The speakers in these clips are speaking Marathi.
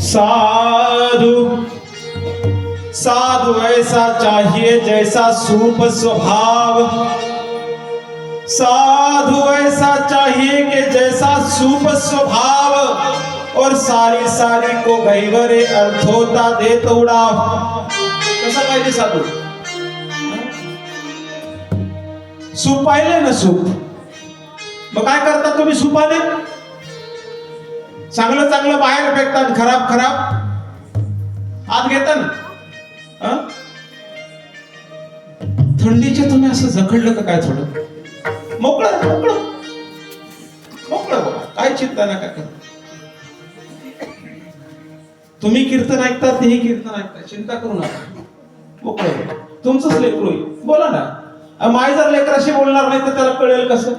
साधु। साधु ऐसा चाहिए जैसा सूप स्वभाव। साधु ऐसा चाहिए कि जैसा सूप स्वभाव। और सारी सारी को गैवरे अर्थोता दे तोडा। कसा पाहिजे साधू? सूप पाहिले ना सूप। काय करता तुम्ही सुपाने चांगलं चांगलं बाहेर फेकतात खराब खराब. आत घेता ना. थंडीच्या तुम्ही असं जखडलं का काय थोडं? मोकळं मोकळं. मोकळं बघा. काय चिंता नका करू. तुम्ही कीर्तन ऐकता तेही कीर्तन ऐकता चिंता करू नका. मोकळं तुमचंच लेकरू होईल बोला ना. माय जर लेकराशी बोलणार नाही तर त्याला कळेल कसं?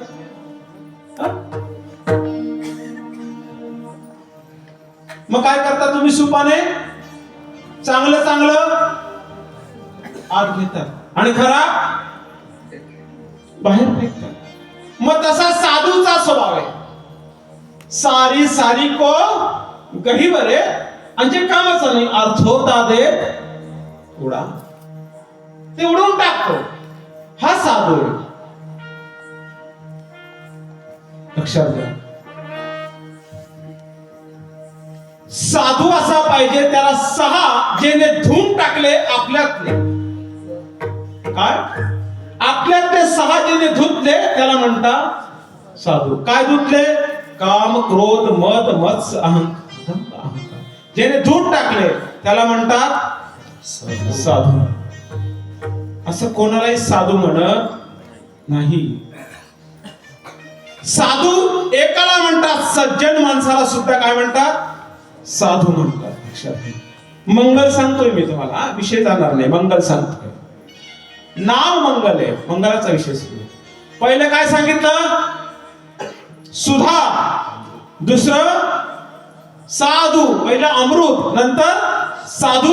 मग काय करता तुम्ही सुपाने? चांगलं चांगलं. आत घेतात. आणि खरा? बाहेर फेकतात. मग तसा साधूचा स्वभाव आहे. सारी सारी को गही बरे आणि जे कामाचं नाही अर्थोता देत उडा. ते उडून टाकतो. हा साधू. आहे लक्षात घ्या. साधू असा पाहिजे त्याला सहा जेने धुवून टाकले आपल्यातले. काय? आपल्यातले सहा जेने धुतले त्याला म्हणतात साधू. काय धुतले? काम क्रोध मद मत्स अहंकार जेने धुवून टाकले त्याला म्हणतात साधू. असं कोणालाही साधू म्हणत नाही. साधू एकाला म्हणतात सज्जन माणसाला सुद्धा काय म्हणतात? साधू म्हणतात लक्षात घ्या. मंगल सांगतोय मी तुम्हाला विषय जाणार नाही मंगल सांगतोय. नाव मंगल आहे मंगलाचा विषय सुरू पहिलं काय सांगितलं? सुधा. दुसरं साधू पहिलं अमृत नंतर साधू